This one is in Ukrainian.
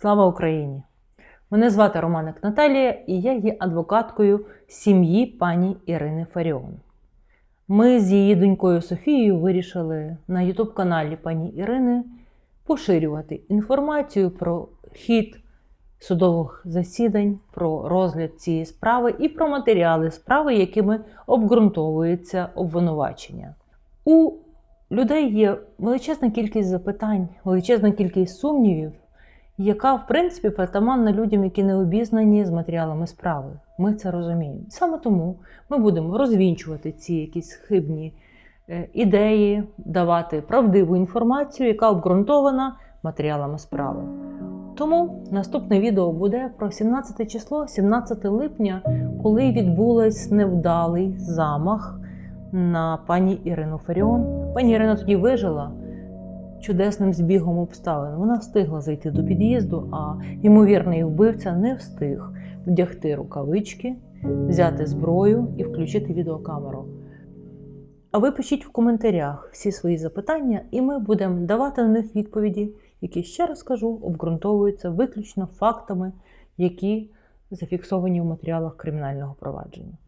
Слава Україні! Мене звати Романик Наталія і я є адвокаткою сім'ї пані Ірини Фаріон. Ми з її донькою Софією вирішили на Ютуб-каналі пані Ірини поширювати інформацію про хід судових засідань, про розгляд цієї справи і про матеріали справи, якими обґрунтовується обвинувачення. У людей є величезна кількість запитань, величезна кількість сумнівів, яка, в принципі, притаманна людям, які не обізнані з матеріалами справи. Ми це розуміємо. Саме тому ми будемо розвінчувати ці якісь хибні е, ідеї, давати правдиву інформацію, яка обґрунтована матеріалами справи. Тому наступне відео буде про 17 число, 17 липня, коли відбулась невдалий замах на пані Ірину Фаріон. Пані Ірина тоді вижила чудесним збігом обставин. Вона встигла зайти до під'їзду, а ймовірний вбивця не встиг вдягти рукавички, взяти зброю і включити відеокамеру. А ви пишіть в коментарях всі свої запитання, і ми будемо давати на них відповіді, які, ще раз кажу, обґрунтовуються виключно фактами, які зафіксовані в матеріалах кримінального провадження.